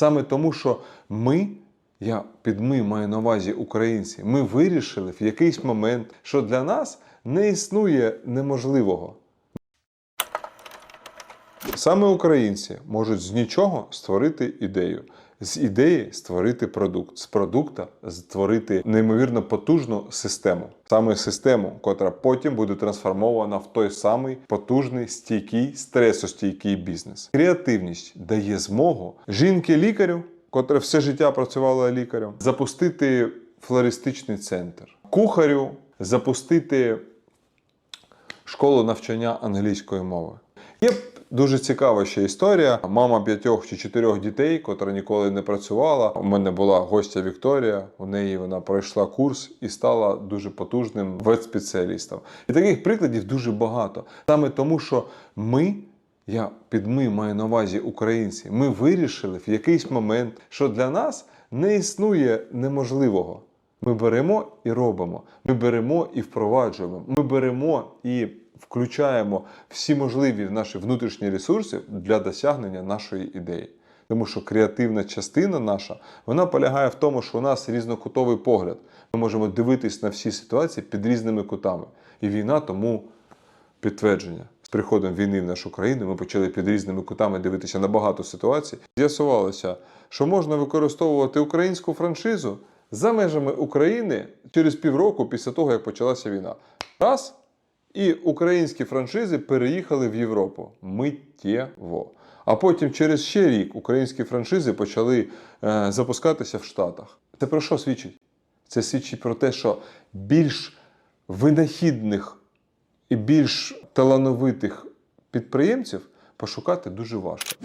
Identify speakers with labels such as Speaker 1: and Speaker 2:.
Speaker 1: Саме тому, що ми, я під ми маю на увазі українці, ми вирішили в якийсь момент, що для нас не існує неможливого. Саме українці можуть з нічого створити ідею, з ідеї створити продукт, з продукта створити неймовірно потужну систему, саме систему, котра потім буде трансформована в той самий потужний, стійкий, стресостійкий бізнес. Креативність дає змогу жінки-лікарю, котра все життя працювала лікарем, запустити флористичний центр, кухарю запустити школу навчання англійської мови. Є дуже цікава ще історія. Мама п'ятьох чи чотирьох дітей, котра ніколи не працювала. У мене була гостя Вікторія. У неї вона пройшла курс і стала дуже потужним ветспеціалістом. І таких прикладів дуже багато. Саме тому, що ми. Я під ми маю на увазі українці. Ми вирішили в якийсь момент, що для нас не існує неможливого. Ми беремо і робимо. Ми беремо і впроваджуємо. Ми беремо і включаємо всі можливі наші внутрішні ресурси для досягнення нашої ідеї. Тому що креативна частина наша вона полягає в тому, що у нас різнокутовий погляд. Ми можемо дивитись на всі ситуації під різними кутами. І війна тому підтвердження. З приходом війни в нашу країну ми почали під різними кутами дивитися на багато ситуацій. З'ясувалося, що можна використовувати українську франшизу за межами України через півроку після того, як почалася війна. Раз і українські франшизи переїхали в Європу миттєво. А потім через ще рік українські франшизи почали е, запускатися в Штатах. Це про що свідчить? Це свідчить про те, що більш винахідних і більш талановитих підприємців пошукати дуже важко.